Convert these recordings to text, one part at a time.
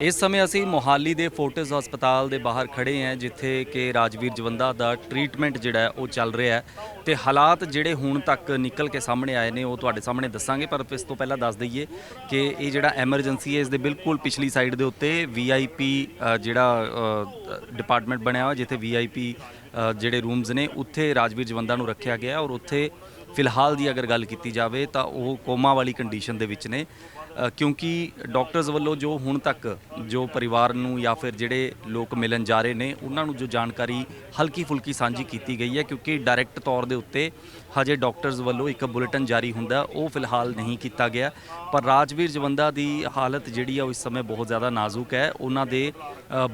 ਇਸ ਸਮੇਂ ਅਸੀਂ ਮੋਹਾਲੀ ਦੇ ਫੋਰਟਿਸ ਹਸਪਤਾਲ ਦੇ ਬਾਹਰ ਖੜੇ ਹਾਂ, ਜਿੱਥੇ ਕਿ ਰਾਜਵੀਰ ਜਵੰਦਾ ਦਾ ਟ੍ਰੀਟਮੈਂਟ ਜਿਹੜਾ ਹੈ, ਉਹ ਚੱਲ ਰਿਹਾ ਹੈ। ਤੇ ਹਾਲਾਤ ਜਿਹੜੇ ਹੁਣ ਤੱਕ ਨਿਕਲ ਕੇ ਸਾਹਮਣੇ ਆਏ ਨੇ, ਉਹ ਤੁਹਾਡੇ ਸਾਹਮਣੇ ਦੱਸਾਂਗੇ, ਪਰ ਇਸ ਤੋਂ ਪਹਿਲਾਂ ਦੱਸ ਦਈਏ ਕਿ ਇਹ ਜਿਹੜਾ ਐਮਰਜੈਂਸੀ ਹੈ, ਇਸ ਦੇ ਬਿਲਕੁਲ ਪਿਛਲੀ ਸਾਈਡ ਦੇ ਉੱਤੇ ਵੀਆਈਪੀ ਜਿਹੜਾ ਡਿਪਾਰਟਮੈਂਟ ਬਣਿਆ ਹੋਇਆ, ਜਿੱਥੇ ਵੀਆਈਪੀ ਜਿਹੜੇ ਰੂਮਸ ਨੇ, ਉੱਥੇ ਰਾਜਵੀਰ ਜਵੰਦਾ ਨੂੰ ਰੱਖਿਆ ਗਿਆ ਔਰ ਉੱਥੇ ਫਿਲਹਾਲ ਦੀ ਅਗਰ ਗੱਲ ਕੀਤੀ ਜਾਵੇ, ਤਾਂ ਉਹ ਕੋਮਾ ਵਾਲੀ ਕੰਡੀਸ਼ਨ ਦੇ ਵਿੱਚ ਨੇ। ਕਿਉਂਕਿ ਡਾਕਟਰਸ ਵੱਲੋਂ ਜੋ ਹੁਣ ਤੱਕ ਜੋ ਪਰਿਵਾਰ ਨੂੰ ਜਾਂ ਫਿਰ ਜਿਹੜੇ ਲੋਕ ਮਿਲਣ ਜਾ ਰਹੇ ਨੇ, ਉਹਨਾਂ ਨੂੰ ਜੋ ਜਾਣਕਾਰੀ ਹਲਕੀ ਫੁਲਕੀ ਸਾਂਝੀ ਕੀਤੀ ਗਈ ਹੈ ਕਿਉਂਕਿ ਡਾਇਰੈਕਟ ਤੌਰ ਦੇ ਉੱਤੇ ਹਜੇ ਡਾਕਟਰਸ ਵੱਲੋਂ ਇੱਕ ਬੁਲੇਟਿਨ ਜਾਰੀ ਹੁੰਦਾ ਉਹ ਫਿਲਹਾਲ ਨਹੀਂ ਕੀਤਾ ਗਿਆ। ਪਰ ਰਾਜਵੀਰ ਜਵੰਦਾ ਦੀ ਹਾਲਤ ਜਿਹੜੀ ਆ, ਉਹ ਇਸ ਸਮੇਂ ਬਹੁਤ ਜ਼ਿਆਦਾ ਨਾਜ਼ੁਕ ਹੈ। ਉਹਨਾਂ ਦੇ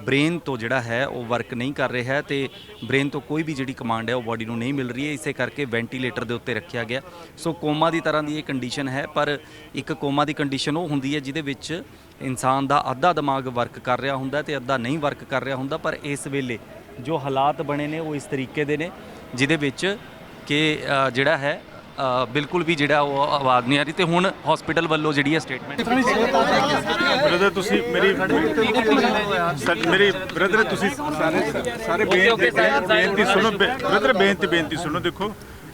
ਬ੍ਰੇਨ ਤੋਂ ਜਿਹੜਾ ਹੈ, ਉਹ ਵਰਕ ਨਹੀਂ ਕਰ ਰਿਹਾ ਹੈ ਤੇ ਬ੍ਰੇਨ ਤੋਂ ਕੋਈ ਵੀ ਜਿਹੜੀ ਕਮਾਂਡ ਹੈ, ਉਹ ਬਾਡੀ ਨੂੰ ਨਹੀਂ ਮਿਲ ਰਹੀ ਹੈ। ਇਸੇ ਕਰਕੇ ਵੈਂਟੀਲੇਟਰ ਦੇ ਉੱਤੇ ਰੱਖਿਆ ਗਿਆ। ਸੋ ਕੋਮਾ ਦੀ ਤਰ੍ਹਾਂ ਦੀ ਇਹ ਕੰਡੀਸ਼ਨ ਹੈ, ਪਰ ਇੱਕ ਕੋਮਾ ਦੀ ਕੰਡੀਸ਼ਨ ਉਹ ਹੁੰਦੀ ਹੈ ਜਿਹਦੇ ਵਿੱਚ ਇਨਸਾਨ ਦਾ ਅੱਧਾ ਦਿਮਾਗ ਵਰਕ ਕਰ ਰਿਹਾ ਹੁੰਦਾ ਤੇ ਅੱਧਾ ਨਹੀਂ ਵਰਕ ਕਰ ਰਿਹਾ ਹੁੰਦਾ ਪਰ ਇਸ ਵੇਲੇ ਜੋ ਹਾਲਾਤ ਬਣੇ ਨੇ ਉਹ ਇਸ ਤਰੀਕੇ ਦੇ ਨੇ ਜਿਹਦੇ ਵਿੱਚ ਕਿ ਜਿਹੜਾ ਹੈ ਬਿਲਕੁਲ ਵੀ ਜਿਹੜਾ ਉਹ ਆਵਾਜ਼ ਨਹੀਂ ਆ ਰਹੀ ਤੇ ਹੁਣ ਹਸਪੀਟਲ ਵੱਲੋਂ ਜਿਹੜੀ ਹੈ ਸਟੇਟਮੈਂਟ ਬ੍ਰਦਰ ਤੁਸੀਂ ਮੇਰੀ ਮੇਰੀ ਬ੍ਰਦਰ ਤੁਸੀਂ ਸਾਰੇ ਸਾਰੇ ਬੇਨਤੀ ਸੁਣੋ ਬ੍ਰਦਰ ਬੇਨਤੀ ਬੇਨਤੀ ਸੁਣੋ ਦੇਖੋ।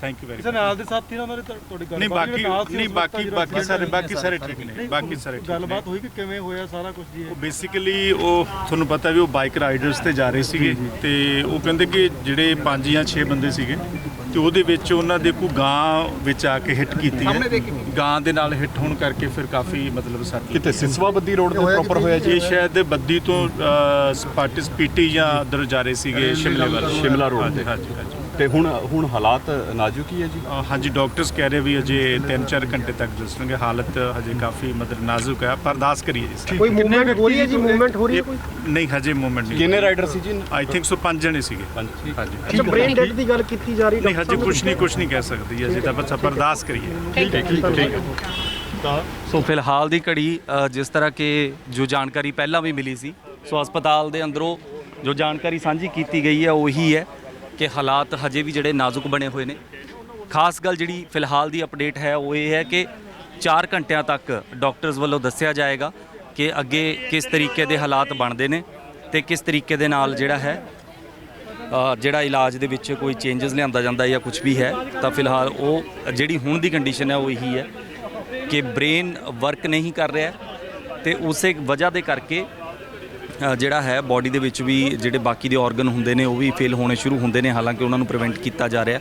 ਥੈਂਕ ਯੂ ਵੈਰੀ ਕਿਸੇ ਨਾਲ ਦੇ ਸਾਥੀ ਨਾਲ ਉਹਨਾਂ ਦੀ ਤੁਹਾ- ਤੁਹਾਡੀ ਗੱਲ ਨਹੀਂ ਬਾਕੀ ਨਹੀਂ ਬਾਕੀ ਬਾਕੀ ਸਾਰੇ ਬਾਕੀ ਸਾਰੇ ਠੀਕ ਨੇ। ਬਾਕੀ ਸਾਰੇ ਠੀਕ ਨੇ। ਗੱਲਬਾਤ ਹੋਈ ਕਿ ਕਿਵੇਂ ਹੋਇਆ ਸਾਰਾ ਕੁਝ ਜੀ ਉਹ ਬੇਸਿਕਲੀ ਉਹ ਤੁਹਾਨੂੰ ਪਤਾ ਵੀ ਉਹ ਬਾਈਕ ਰਾਈਡਰਸ ਤੇ ਜਾ ਰਹੇ ਸੀਗੇ ਤੇ ਉਹ ਕਹਿੰਦੇ ਕਿ ਜਿਹੜੇ 5 ਜਾਂ 6 ਬੰਦੇ ਸੀਗੇ ਤੇ ਉਹਦੇ ਵਿੱਚ ਉਹਨਾਂ ਦੇ ਕੋਈ ਗਾਂ ਵਿੱਚ ਆ ਕੇ ਹਿੱਟ ਕੀਤੀ ਹੈ। ਗਾਂ ਦੇ ਨਾਲ ਹਿੱਟ ਹੋਣ ਕਰਕੇ ਫਿਰ ਕਾਫੀ ਮਤਲਬ ਸੱਟ ਕਿਤੇ ਸਿਸਵਾ ਬੱਦੀ ਰੋਡ ਤੇ ਪ੍ਰੋਪਰ ਹੋਇਆ ਜੀ? ਇਹ ਸ਼ਾਇਦ ਬੱਦੀ ਤੋਂ ਸਪਾਟਿਸ ਪੀਟੀ ਜਾਂ ਉਧਰ ਜਾ ਰਹੇ ਸੀਗੇ ਸ਼ਿਮਲੇ ਵੱਲ। ਸ਼ਿਮਲਾ road ਹਾਂਜੀ ਤੇ। ਹਾਂਜੀ ਹਾਂਜੀ। ਤੇ ਹੁਣ ਹੁਣ ਹਾਲਾਤ ਨਾਜ਼ੁਕ ਹੀ ਹੈ ਜੀ? ਹਾਂਜੀ ਡਾਕਟਰਸ ਕਹਿ ਰਹੇ ਵੀ ਅਜੇ 3-4 ਘੰਟੇ ਤੱਕ ਦੱਸਣਗੇ। ਹਾਲਤ ਹਜੇ ਕਾਫੀ ਮਤਲਬ ਨਾਜ਼ੁਕ ਹੈ। ਪਰ ਅਰਦਾਸ ਕਰੀਏ ਜੀ ਕੋਈ ਮੂਵਮੈਂਟ ਹੋ ਰਹੀ ਹੈ ਜੀ? ਮੂਵਮੈਂਟ ਹੋ ਰਹੀ ਹੈ ਕੋਈ? ਨਹੀਂ ਹਜੇ ਮੂਵਮੈਂਟ ਨਹੀਂ। ਕਿੰਨੇ ਰਾਈਡਰ ਸੀ ਜੀ? ਆਈ ਥਿੰਕ ਸੋ ਪੰਜ ਜਣੇ ਸੀਗੇ। ਹਾਂਜੀ ਹਾਂਜੀ। ਅੱਛਾ ਬ੍ਰੇਨ ਡੈਡ ਦੀ ਗੱਲ ਕੀਤੀ ਜਾ ਰਹੀ ਨਹੀਂ ਹਜੇ ਕੁਝ ਨਹੀਂ ਕੁਝ ਨਹੀਂ ਕਹਿ ਸਕਦੀ। ਅਜੇ ਤਾਂ ਬਸ ਆਪਾਂ ਅਰਦਾਸ ਕਰੀਏ। ਠੀਕ ਹੈ ਠੀਕ ਹੈ ਸੋ ਫਿਲਹਾਲ ਦੀ ਘੜੀ ਜਿਸ ਤਰ੍ਹਾਂ ਕਿ ਜੋ ਜਾਣਕਾਰੀ ਪਹਿਲਾਂ ਵੀ ਮਿਲੀ ਸੀ ਸੋ ਹਸਪਤਾਲ ਦੇ ਅੰਦਰੋਂ ਜੋ ਜਾਣਕਾਰੀ ਸਾਂਝੀ ਕੀਤੀ ਗਈ ਹੈ ਉਹੀ ਹੈ। ਕਿ ਹਾਲਾਤ ਹਜੇ ਵੀ ਜਿਹੜੇ ਨਾਜ਼ੁਕ ਬਣੇ ਹੋਏ ਨੇ। ਖਾਸ ਗੱਲ ਜਿਹੜੀ ਫਿਲਹਾਲ ਦੀ ਅਪਡੇਟ ਹੈ, ਉਹ ਇਹ ਹੈ ਕਿ 4 ਘੰਟਿਆਂ ਤੱਕ ਡਾਕਟਰਸ ਵੱਲੋਂ ਦੱਸਿਆ ਜਾਏਗਾ ਕਿ ਅੱਗੇ ਕਿਸ ਤਰੀਕੇ ਦੇ ਹਾਲਾਤ ਬਣਦੇ ਨੇ ਤੇ ਕਿਸ ਤਰੀਕੇ ਦੇ ਨਾਲ ਜਿਹੜਾ ਹੈ ਜਿਹੜਾ ਇਲਾਜ ਦੇ ਵਿੱਚ ਕੋਈ ਚੇਂਜਸ ਲਿਆਂਦਾ ਜਾਂਦਾ ਜਾਂ ਕੁਝ ਵੀ ਹੈ, ਤਾਂ ਫਿਲਹਾਲ ਉਹ ਜਿਹੜੀ ਹੁਣ ਦੀ ਕੰਡੀਸ਼ਨ ਹੈ, ਉਹ ਇਹੀ ਹੈ ਕਿ ਬ੍ਰੇਨ ਵਰਕ ਨਹੀਂ ਕਰ ਰਿਹਾ ਹੈ ਤੇ ਉਸੇ ਵਜ੍ਹਾ ਦੇ ਕਰਕੇ ਜਿਹੜਾ ਹੈ ਬਾਡੀ ਦੇ ਵਿੱਚ ਵੀ ਜਿਹੜੇ ਬਾਕੀ ਦੇ ਆਰਗਨ ਹੁੰਦੇ ਨੇ, ਉਹ ਵੀ ਫੇਲ ਹੋਣੇ ਸ਼ੁਰੂ ਹੁੰਦੇ ਨੇ, ਹਾਲਾਂਕਿ ਉਹਨਾਂ ਨੂੰ ਪ੍ਰੀਵੈਂਟ ਕੀਤਾ ਜਾ ਰਿਹਾ।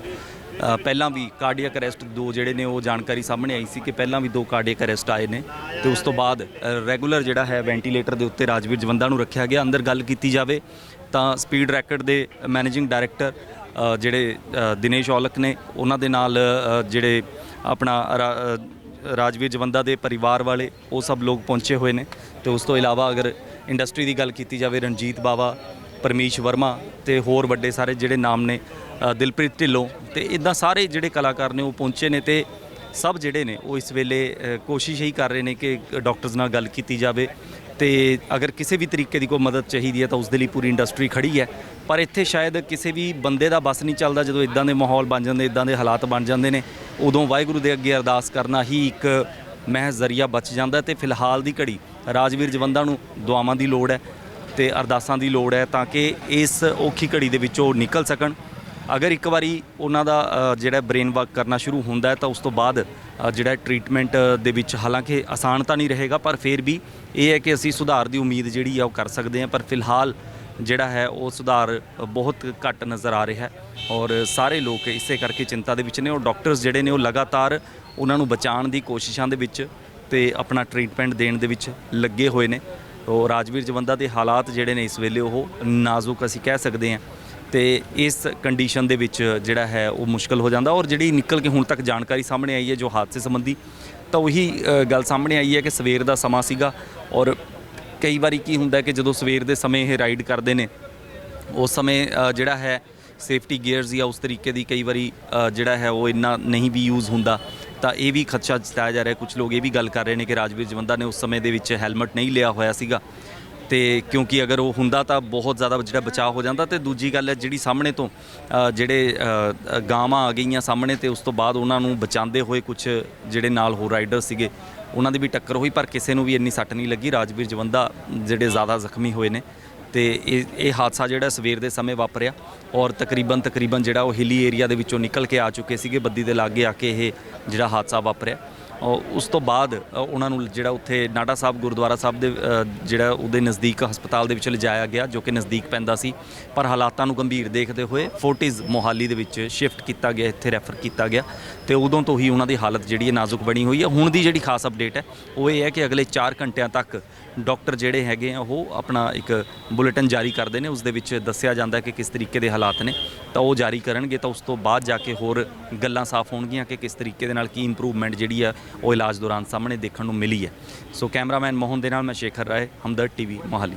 ਪਹਿਲਾਂ ਵੀ ਕਾਰਡੀਅਕ ਅਰੈਸਟ ਦੋ ਜਿਹੜੇ ਨੇ, ਉਹ ਜਾਣਕਾਰੀ ਸਾਹਮਣੇ ਆਈ ਸੀ ਕਿ ਪਹਿਲਾਂ ਵੀ ਦੋ ਕਾਰਡੀਅਕ ਅਰੈਸਟ ਆਏ ਨੇ ਤੇ ਉਸ ਤੋਂ ਬਾਅਦ ਰੈਗੂਲਰ ਜਿਹੜਾ ਹੈ ਵੈਂਟੀਲੇਟਰ ਦੇ ਉੱਤੇ ਰਾਜਵੀਰ ਜਵੰਦਾ ਨੂੰ ਰੱਖਿਆ ਗਿਆ। ਅੰਦਰ ਗੱਲ ਕੀਤੀ ਜਾਵੇ ਤਾਂ ਸਪੀਡ ਰੈਕਟ ਦੇ ਮੈਨੇਜਿੰਗ ਡਾਇਰੈਕਟਰ ਜਿਹੜੇ ਦਿਨੇਸ਼ ਔਲਖ ਨੇ, ਉਹਨਾਂ ਦੇ ਨਾਲ ਜਿਹੜੇ ਆਪਣਾ ਰਾ- ਰਾਜਵੀਰ ਜਵੰਦਾ ਦੇ ਪਰਿਵਾਰ ਵਾਲੇ, ਉਹ ਸਭ ਲੋਕ ਪਹੁੰਚੇ ਹੋਏ ਨੇ। ਤੇ ਉਸ ਤੋਂ ਇਲਾਵਾ ਅਗਰ ਇੰਡਸਟਰੀ ਦੀ ਗੱਲ ਕੀਤੀ ਜਾਵੇ, ਰਣਜੀਤ ਬਾਵਾ, ਪਰਮੀਸ਼ ਵਰਮਾ ਤੇ ਹੋਰ ਵੱਡੇ ਸਾਰੇ ਜਿਹੜੇ ਨਾਮ ਨੇ ਦਿਲਪ੍ਰੀਤ ਢਿੱਲੋਂ ਤੇ ਇਦਾਂ ਸਾਰੇ ਜਿਹੜੇ ਕਲਾਕਾਰ ਨੇ ਉਹ ਪਹੁੰਚੇ ਨੇ ਤੇ ਸਭ ਜਿਹੜੇ ਨੇ ਉਹ ਇਸ ਵੇਲੇ ਕੋਸ਼ਿਸ਼ ਹੀ ਕਰ ਰਹੇ ਨੇ ਕਿ ਡਾਕਟਰਸ ਨਾਲ ਗੱਲ ਕੀਤੀ ਜਾਵੇ ਤੇ ਅਗਰ ਕਿਸੇ ਵੀ ਤਰੀਕੇ ਦੀ ਕੋਈ ਮਦਦ ਚਾਹੀਦੀ ਹੈ ਤਾਂ ਉਸ ਦੇ ਲਈ ਪੂਰੀ ਇੰਡਸਟਰੀ ਖੜੀ ਹੈ। ਪਰ ਇੱਥੇ ਸ਼ਾਇਦ ਕਿਸੇ ਵੀ ਬੰਦੇ ਦਾ ਬਸ ਨਹੀਂ ਚੱਲਦਾ ਜਦੋਂ ਇਦਾਂ ਦੇ ਮਾਹੌਲ ਬਣ ਜਾਂਦੇ ਇਦਾਂ ਦੇ ਹਾਲਾਤ ਬਣ ਜਾਂਦੇ ਨੇ, ਉਦੋਂ ਵਾਹਿਗੁਰੂ ਦੇ ਅੱਗੇ ਅਰਦਾਸ ਕਰਨਾ ਹੀ ਇੱਕ ਮਹਿਜ਼ ਜ਼ਰੀਆ ਬਚ ਜਾਂਦਾ ਤੇ ਫਿਲਹਾਲ ਦੀ ਘੜੀ ਰਾਜਵੀਰ ਜਵੰਦਾ ਨੂੰ ਦੁਆਵਾਂ ਦੀ ਲੋੜ ਹੈ ਤੇ ਅਰਦਾਸਾਂ ਦੀ ਲੋੜ ਹੈ ਤਾਂ ਕਿ ਇਸ ਔਖੀ ਘੜੀ ਦੇ ਵਿੱਚੋਂ ਨਿਕਲ ਸਕਣ। ਅਗਰ ਇੱਕ ਵਾਰੀ ਉਹਨਾਂ ਦਾ ਜਿਹੜਾ ਬ੍ਰੇਨ ਵਰਕ ਕਰਨਾ ਸ਼ੁਰੂ ਹੁੰਦਾ ਹੈ ਤਾਂ ਉਸ ਤੋਂ ਬਾਅਦ ਜਿਹੜਾ ਟ੍ਰੀਟਮੈਂਟ ਦੇ ਵਿੱਚ ਹਾਲਾਂਕਿ ਆਸਾਨ ਤਾਂ ਨਹੀਂ ਰਹੇਗਾ, ਪਰ ਫਿਰ ਵੀ ਇਹ ਹੈ ਕਿ ਅਸੀਂ ਸੁਧਾਰ ਦੀ ਉਮੀਦ ਜਿਹੜੀ ਆ ਉਹ ਕਰ ਸਕਦੇ ਹਾਂ, ਪਰ ਫਿਲਹਾਲ ਜਿਹੜਾ ਹੈ ਉਹ ਸੁਧਾਰ ਬਹੁਤ ਘੱਟ ਨਜ਼ਰ ਆ ਰਿਹਾ ਹੈ ਔਰ ਸਾਰੇ ਲੋਕ ਇਸੇ ਕਰਕੇ ਚਿੰਤਾ ਦੇ ਵਿੱਚ ਨੇ ਔਰ ਡਾਕਟਰਸ ਜਿਹੜੇ ਨੇ ਉਹ ਲਗਾਤਾਰ ਉਹਨਾਂ ਨੂੰ ਬਚਾਉਣ ਦੀ ਕੋਸ਼ਿਸ਼ਾਂ ਦੇ ਵਿੱਚ ਤੇ ਆਪਣਾ ਟ੍ਰੀਟਮੈਂਟ ਦੇਣ ਦੇ ਵਿੱਚ ਲੱਗੇ ਹੋਏ ਨੇ। ਉਹ ਰਾਜਵੀਰ ਜਵੰਦਾ ਦੇ ਹਾਲਾਤ ਜਿਹੜੇ ਨੇ ਇਸ ਵੇਲੇ ਉਹ ਨਾਜ਼ੁਕ ਅਸੀਂ ਕਹਿ ਸਕਦੇ ਹਾਂ। ਤੇ ਇਸ ਕੰਡੀਸ਼ਨ ਦੇ ਵਿੱਚ ਜਿਹੜਾ ਹੈ ਉਹ ਮੁਸ਼ਕਲ ਹੋ ਜਾਂਦਾ ਔਰ ਜਿਹੜੀ ਨਿਕਲ ਕੇ ਹੁਣ ਤੱਕ ਜਾਣਕਾਰੀ ਸਾਹਮਣੇ ਆਈ ਹੈ ਜੋ ਹਾਦਸੇ ਸੰਬੰਧੀ, ਤਾਂ ਉਹੀ ਗੱਲ ਸਾਹਮਣੇ ਆਈ ਹੈ ਕਿ ਸਵੇਰ ਦਾ ਸਮਾਂ ਸੀਗਾ ਔਰ ਕਈ ਵਾਰੀ ਕੀ ਹੁੰਦਾ ਕਿ ਜਦੋਂ ਸਵੇਰ ਦੇ ਸਮੇਂ ਇਹ ਰਾਈਡ ਕਰਦੇ ਨੇ, ਉਸ ਸਮੇਂ ਜਿਹੜਾ ਹੈ ਸੇਫਟੀ ਗੀਅਰਸ ਜਾਂ ਉਸ ਤਰੀਕੇ ਦੀ ਕਈ ਵਾਰੀ ਜਿਹੜਾ ਹੈ ਉਹ ਇੰਨਾ ਨਹੀਂ ਵੀ ਯੂਜ਼ ਹੁੰਦਾ। ਤਾਂ ਇਹ ਵੀ ਖਦਸ਼ਾ ਜਤਾਇਆ ਜਾ ਰਿਹਾ ਕੁਝ ਲੋਕ ਇਹ ਵੀ ਗੱਲ ਕਰ ਰਹੇ ਨੇ ਕਿ ਰਾਜਵੀਰ ਜਵੰਦਾ ਨੇ ਉਸ ਸਮੇਂ ਦੇ ਵਿੱਚ ਹੈਲਮਟ ਨਹੀਂ ਲਿਆ ਹੋਇਆ ਸੀਗਾ। ਤੇ ਕਿਉਂਕਿ ਅਗਰ ਉਹ ਹੁੰਦਾ ਤਾਂ ਬਹੁਤ ਜ਼ਿਆਦਾ ਜਿਹੜਾ ਬਚਾਅ ਹੋ ਜਾਂਦਾ ਤੇ ਦੂਜੀ ਗੱਲ ਹੈ ਜਿਹੜੀ ਸਾਹਮਣੇ ਤੋਂ ਜਿਹੜੇ ਗਾਵਾਂ ਆ ਗਈਆਂ ਸਾਹਮਣੇ ਤੇ ਉਸ ਤੋਂ ਬਾਅਦ ਉਹਨਾਂ ਨੂੰ ਬਚਾਉਂਦੇ ਹੋਏ ਕੁਝ ਜਿਹੜੇ ਨਾਲ ਹੋਰ ਰਾਈਡਰ ਸੀਗੇ, ਉਹਨਾਂ ਦੀ ਵੀ ਟੱਕਰ ਹੋਈ ਪਰ ਕਿਸੇ ਨੂੰ ਵੀ ਇੰਨੀ ਸੱਟ ਨਹੀਂ ਲੱਗੀ। ਰਾਜਵੀਰ ਜਵੰਦਾ ਜਿਹੜੇ ਜ਼ਿਆਦਾ ਜ਼ਖਮੀ ਹੋਏ ਨੇ ਤੇ ਇਹ ਇਹ ਹਾਦਸਾ ਜਿਹੜਾ ਸਵੇਰ ਦੇ ਸਮੇਂ ਵਾਪਰਿਆ ਔਰ ਤਕਰੀਬਨ ਤਕਰੀਬਨ ਜਿਹੜਾ ਉਹ ਹਿਲੀ ਏਰੀਆ ਦੇ ਵਿੱਚੋਂ ਨਿਕਲ ਕੇ ਆ ਚੁੱਕੇ ਸੀਗੇ, ਬੱਦੀ ਦੇ ਲਾਗੇ ਆ ਕੇ ਇਹ ਜਿਹੜਾ ਹਾਦਸਾ ਵਾਪਰਿਆ। ਉਸ ਤੋਂ ਬਾਅਦ ਉਹਨਾਂ ਨੂੰ ਜਿਹੜਾ ਉੱਥੇ ਨਾਡਾ ਸਾਹਿਬ, ਗੁਰਦੁਆਰਾ ਸਾਹਿਬ ਦੇ ਜਿਹੜਾ ਉਹਦੇ ਨਜ਼ਦੀਕ ਹਸਪਤਾਲ ਦੇ ਵਿੱਚ ਲਿਜਾਇਆ ਗਿਆ, ਜੋ ਕਿ ਨਜ਼ਦੀਕ ਪੈਂਦਾ ਸੀ। ਪਰ ਹਾਲਾਤਾਂ ਨੂੰ ਗੰਭੀਰ ਦੇਖਦੇ ਹੋਏ ਫੋਰਟਿਸ ਮੋਹਾਲੀ ਦੇ ਵਿੱਚ ਸ਼ਿਫਟ ਕੀਤਾ ਗਿਆ, ਇੱਥੇ ਰੈਫਰ ਕੀਤਾ ਗਿਆ। ਤੇ ਉਦੋਂ ਤੋਂ ਹੀ ਉਹਨਾਂ ਦੀ ਹਾਲਤ ਜਿਹੜੀ ਹੈ ਨਾਜ਼ੁਕ ਬਣੀ ਹੋਈ ਹੈ। ਹੁਣ ਦੀ ਜਿਹੜੀ ਖਾਸ ਅਪਡੇਟ ਹੈ, ਉਹ ਇਹ ਹੈ ਕਿ ਅਗਲੇ 4 ਘੰਟਿਆਂ ਤੱਕ ਡਾਕਟਰ ਜਿਹੜੇ ਹੈਗੇ ਆ, ਉਹ ਆਪਣਾ ਇੱਕ ਬੁਲੇਟਿਨ ਜਾਰੀ ਕਰਦੇ ਨੇ। ਉਸ ਦੇ ਵਿੱਚ ਦੱਸਿਆ ਜਾਂਦਾ ਕਿ ਕਿਸ ਤਰੀਕੇ ਦੇ ਹਾਲਾਤ ਨੇ। ਤਾਂ ਉਹ ਜਾਰੀ ਕਰਨਗੇ। ਤਾਂ ਉਸ ਤੋਂ ਬਾਅਦ ਜਾ ਕੇ ਹੋਰ ਗੱਲਾਂ ਸਾਫ਼ ਹੋਣਗੀਆਂ ਕਿ ਕਿਸ ਤਰੀਕੇ ਦੇ ਨਾਲ ਕੀ ਇੰਪਰੂਵਮੈਂਟ ਜਿਹੜੀ ਆ ਉਹ ਇਲਾਜ ਦੌਰਾਨ ਸਾਹਮਣੇ ਦੇਖਣ ਨੂੰ ਮਿਲੀ ਹੈ। ਸੋ ਕੈਮਰਾਮੈਨ ਮੋਹਨ ਦੇ ਨਾਲ ਮੈਂ ਸ਼ੇਖਰ ਰਾਏ, ਹਮਦਰਦ ਟੀਵੀ, ਮੋਹਾਲੀ।